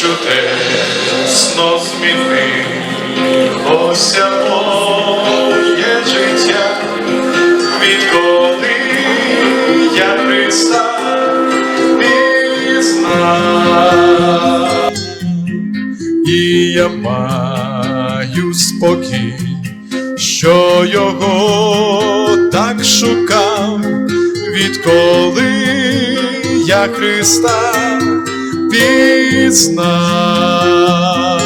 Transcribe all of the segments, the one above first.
чудесно змінилося моє життя, відколи я пристав і знав, і я маю спокій, що його так шукав, відколи я Христа. пів пізнав,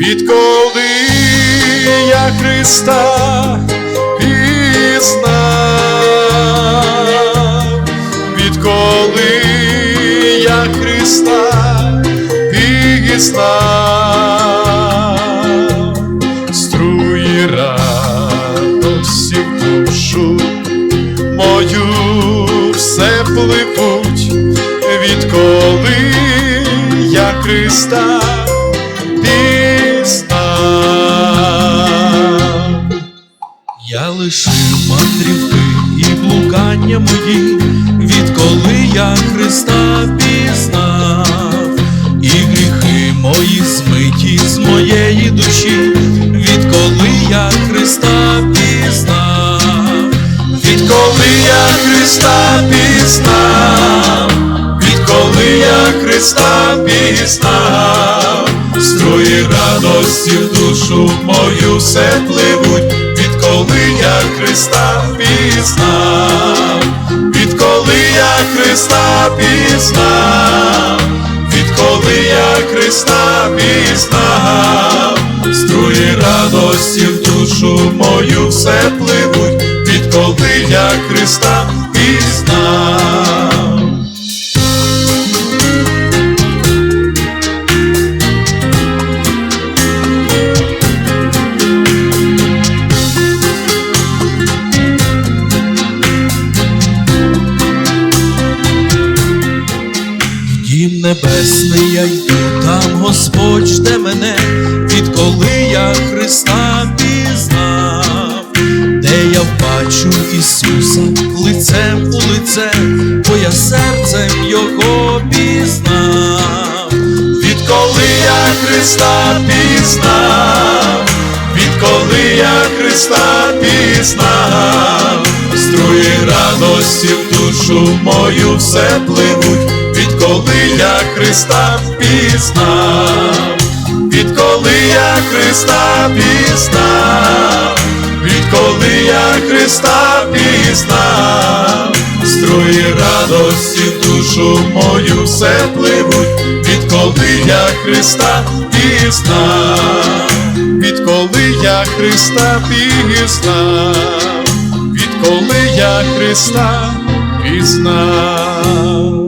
відколи я Христа пізнав, відколи я Христа пізнав, струї радості в душу мою Христа. Пізнав. Я лишив мандрівки і блукання мої, відколи я Христа пізнав, і гріхи мої змиті з моєї душі, відколи я Христа пізнав, Відколи я Христа пізнав, відколи я Христа пізнав, струї радості в душу мою все пливуть, відколи я Христа пізнав, відколи я Христа пізнав, відколи я Христа пізнав, струї радості в душу мою все пливуть, відколи я Христа небесний я йду, там Господь жде мене, відколи я Христа пізнав, де я бачу Ісуса лицем у лице, бо я серцем Його пізнав. Відколи я Христа пізнав, відколи я Христа пізнав, струї радості в душу мою все пливуть, відколи я Христа пізнав, відколи я Христа пізнав, відколи я Христа пізнав, струї радості душу мою все пливуть, відколи я Христа пізнав, відколи я Христа пізнав, відколи я Христа пізнав.